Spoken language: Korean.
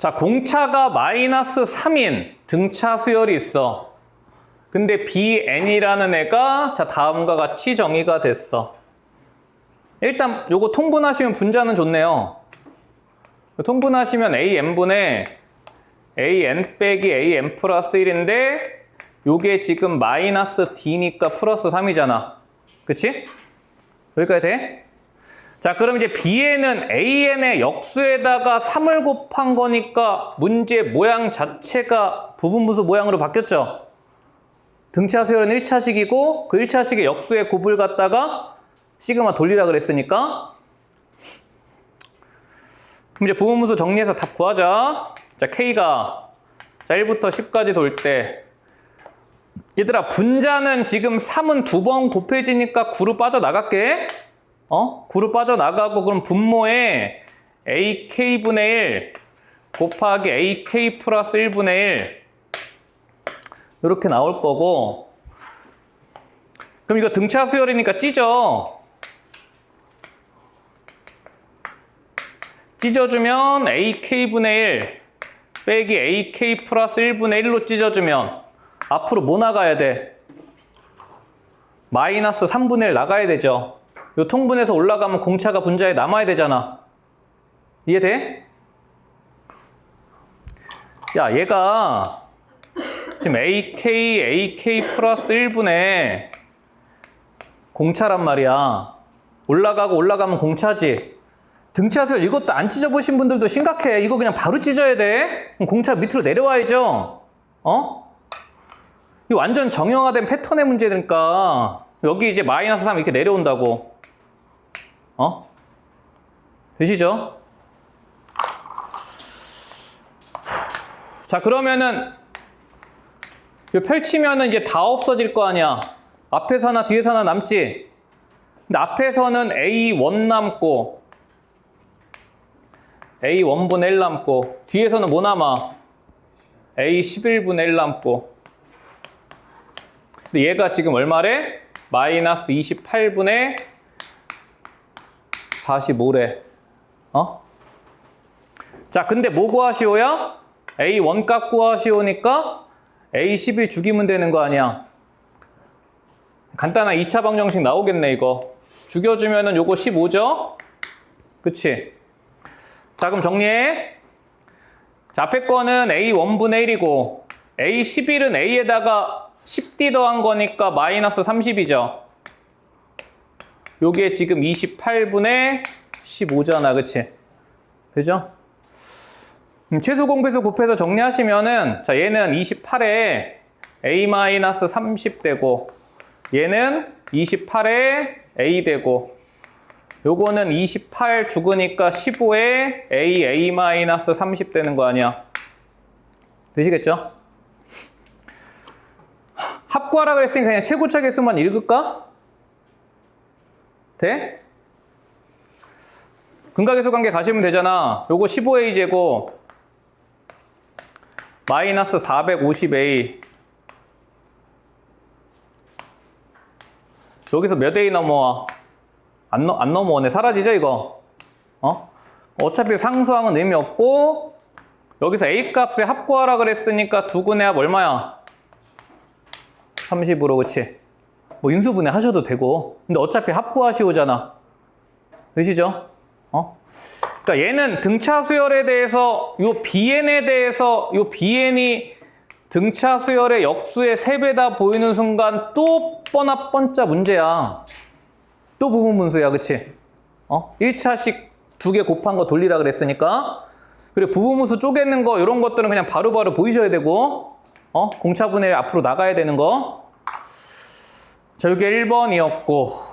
자, 공차가 마이너스 3인 등차 수열이 있어. 근데 BN이라는 애가 자, 다음과 같이 정의가 됐어. 일단 요거 통분하시면 분자는 좋네요. 통분하시면 AN분의 AN 빼기 AN 플러스 1인데 요게 지금 마이너스 D니까 플러스 3이잖아. 그치? 여기까지 돼? 자, 그럼 이제 B에는 AN의 역수에다가 3을 곱한 거니까 문제 모양 자체가 부분분수 모양으로 바뀌었죠? 등차 수열은 1차식이고 그 1차식의 역수의 곱을 갖다가 시그마 돌리라 그랬으니까 그럼 이제 부분분수 정리해서 답 구하자. 자, K가 자 1부터 10까지 돌 때 얘들아 분자는 지금 3은 두 번 곱해지니까 9로 빠져나갈게. 어? 9로 빠져나가고 그럼 분모에 AK분의 1 곱하기 AK 플러스 1분의 1 이렇게 나올 거고 그럼 이거 등차 수열이니까 찢어. 찢어주면 AK분의 1 빼기 AK 플러스 1분의 1로 찢어주면 앞으로 뭐 나가야 돼? 마이너스 3분의 1 나가야 되죠. 요 통분해서 올라가면 공차가 분자에 남아야 되잖아. 이해돼? 야, 얘가 지금 AK, AK 플러스 1분의 공차란 말이야. 올라가고 올라가면 공차지. 등차수열 이것도 안 찢어보신 분들도 심각해. 이거 그냥 바로 찢어야 돼. 공차 밑으로 내려와야죠. 어? 이 완전 정형화된 패턴의 문제니까 여기 이제 마이너스 3 이렇게 내려온다고. 어? 되시죠? 자 그러면은 펼치면은 이제 다 없어질 거 아니야. 앞에서 하나 뒤에서 하나 남지. 근데 앞에서는 A1 남고 A1분의 1 남고 뒤에서는 뭐 남아? A11분의 1 남고 근데 얘가 지금 얼마래? 마이너스 28분의 45래 어? 자 근데 뭐 구하시오야? A1 값 구하시오니까 A11 죽이면 되는 거 아니야 간단한 2차 방정식 나오겠네 이거 죽여주면은 요거 15죠? 그치? 자 그럼 정리해 자 앞에 거는 A1분의 1이고 A11은 A에다가 10D 더한 거니까 마이너스 30이죠 요게 지금 28분의 15잖아 그치? 되죠? 음, 최소 공배수 곱해서 정리하시면은 자 얘는 28에 A-30 되고 얘는 28에 A 되고 요거는 28 죽으니까 15에 A, A-30 되는 거 아니야. 되시겠죠? 합구하라 그랬으니까 그냥 최고차 개수만 읽을까? 돼? 근각계수 관계 가시면 되잖아. 요거 15A 제곱 마이너스 450A 여기서 몇 A 넘어와? 안, 넘- 안 넘어오네. 사라지죠, 이거? 어? 어차피 상수항은 의미 없고, 여기서 A 값에 합구하라 그랬으니까 두근의 합 얼마야? 30으로, 그치? 뭐 인수분해 하셔도 되고. 근데 어차피 합구하시오잖아. 되시죠? 어? 그러니까 얘는 등차 수열에 대해서, 요 BN에 대해서, 요 BN이 등차 수열의 역수의 3배다 보이는 순간 또 뻔한 번짜 문제야. 또 부분 분수야, 그치? 어? 1차식 두 개 곱한 거 돌리라 그랬으니까. 그리고 부분 분수 쪼개는 거, 이런 것들은 그냥 바로바로 보이셔야 되고, 어? 공차분해 앞으로 나가야 되는 거. 자, 이게 1번이었고,